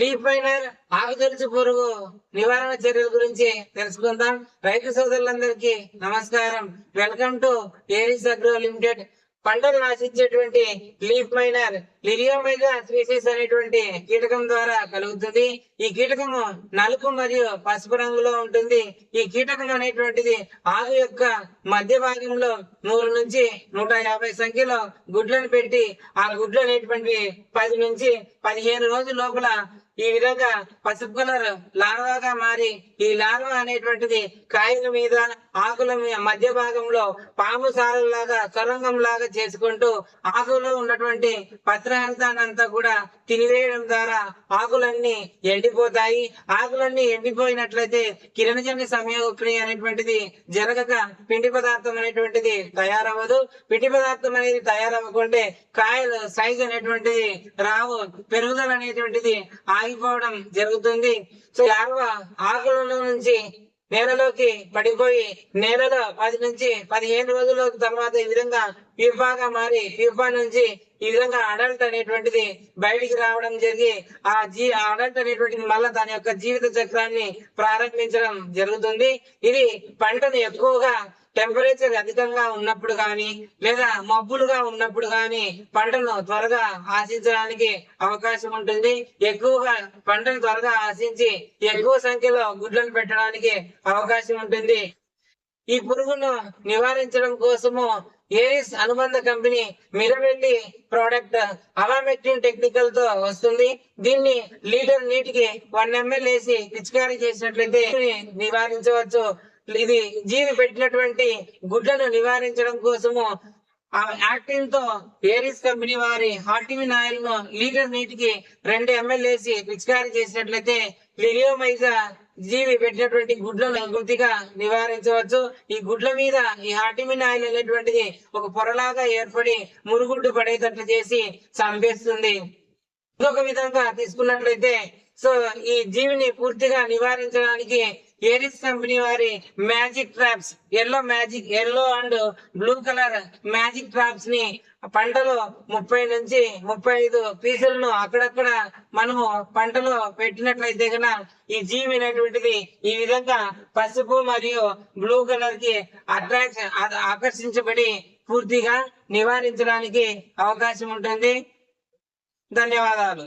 Leaf miner ఆకుతెలుచు పురుగు నివారణ చర్యల గురించి తెలుసుకుందాం. రైతు సోదరులందరికీ నమస్కారం. Welcome to Aries agro limited పంటలు నాశించేటువంటి లీఫ్ మైనర్ లిరియోమైగా స్పీసీస్ అనేటువంటి కీటకం ద్వారా కలుగుతుంది. ఈ కీటకము నలుపు మరియు పసుపు రంగులో ఉంటుంది. ఈ కీటకం అనేటువంటిది ఆకు యొక్క మధ్య భాగంలో నూరు నుంచి నూట యాభై సంఖ్యలో గుడ్లను పెట్టి ఆ గుడ్లు అనేటువంటి పది నుంచి పదిహేను రోజుల లోపల ఈ విధంగా పసుపు కలర్ లార్వాగా మారి ఈ లార్వా అనేటువంటిది కాయల మీద ఆకుల మధ్య భాగంలో పాము సారలాగా సొరంగం లాగా చేసుకుంటూ ఆకులో ఉన్నటువంటి పత్రహరితానంతా అంతా కూడా తినివేయడం ద్వారా ఆకులన్నీ ఎండిపోతాయి. ఆకులన్నీ ఎండిపోయినట్లయితే కిరణజన్య సంయోగక్రియ అనేటువంటిది జరగక పిండి పదార్థం అనేటువంటిది తయారవ్వదు. పిండి పదార్థం అనేది తయారవ్వకుంటే కాయలు సైజ్ అనేటువంటిది రావు. పెరుగుదల అనేటువంటిది ఆగిపోవడం జరుగుతుంది. సో లార్వ ఆకులలో నుంచి నేలలోకి పడిపోయి నేలలో పది నుంచి పదిహేను రోజుల తర్వాత ఈ విధంగా ప్యూపాగా మారి ప్యూపా నుంచి ఈ విధంగా అడల్ట్ అనేటువంటిది బయటికి రావడం జరిగి ఆ జీ అడల్ట్ అనేటువంటిది మళ్ళా దాని యొక్క జీవిత చక్రాన్ని ప్రారంభించడం జరుగుతుంది. ఇది పంటను ఎక్కువగా టెంపరేచర్ అధికంగా ఉన్నప్పుడు కానీ లేదా మబ్బులుగా ఉన్నప్పుడు కానీ పంటను త్వరగా ఆశించడానికి అవకాశం ఉంటుంది. ఎక్కువగా పంటను త్వరగా ఆశించి ఎక్కువ సంఖ్యలో గుడ్లను పెట్టడానికి అవకాశం ఉంటుంది. ఈ పురుగును నివారించడం కోసము ఏరిస్ అనుబంధ కంపెనీ మిరవెల్లి ప్రోడక్ట్ అవామెక్టిన్ టెక్నికల్తో వస్తుంది. దీన్ని లీటర్ నీటికి వన్ ఎంఎల్ వేసి పిచికారీ చేసినట్లయితే నివారించవచ్చు. ఇది జీవి పెట్టినటువంటి గుడ్లను నివారించడం కోసము ఆ యాక్టిన్తో ఏరిస్ కంపెనీ వారి హార్టిమిన్ ఆయిల్ను లీటర్ నీటికి రెండు ఎమ్మెల్యేసి పిచికారీ చేసినట్లయితే లిలియోమైజా జీవి పెట్టినటువంటి గుడ్లను గుర్తిగా నివారించవచ్చు. ఈ గుడ్ల మీద ఈ హార్టిమిన్ ఆయిల్ అనేటువంటిది ఒక పొరలాగా ఏర్పడి మురుగుడ్డు పడేటట్లు చేసి చంపేస్తుంది. ఇంకొక విధంగా తీసుకున్నట్లయితే సో ఈ జీవిని పూర్తిగా నివారించడానికి ఏరిస్ కంపెనీ వారి? Magic traps. Yellow magic yellow and blue colour magic ట్రాప్స్ని పంటలో ముప్పై నుంచి ముప్పై ఐదు పీసులను అక్కడక్కడ మనము పంటలో పెట్టినట్లయితే కనుక ఈ జీవి అనేటువంటిది ఈ విధంగా పసుపు మరియు బ్లూ కలర్కి అట్రాక్ట్ ఆకర్షించబడి పూర్తిగా నివారించడానికి అవకాశం ఉంటుంది. ధన్యవాదాలు.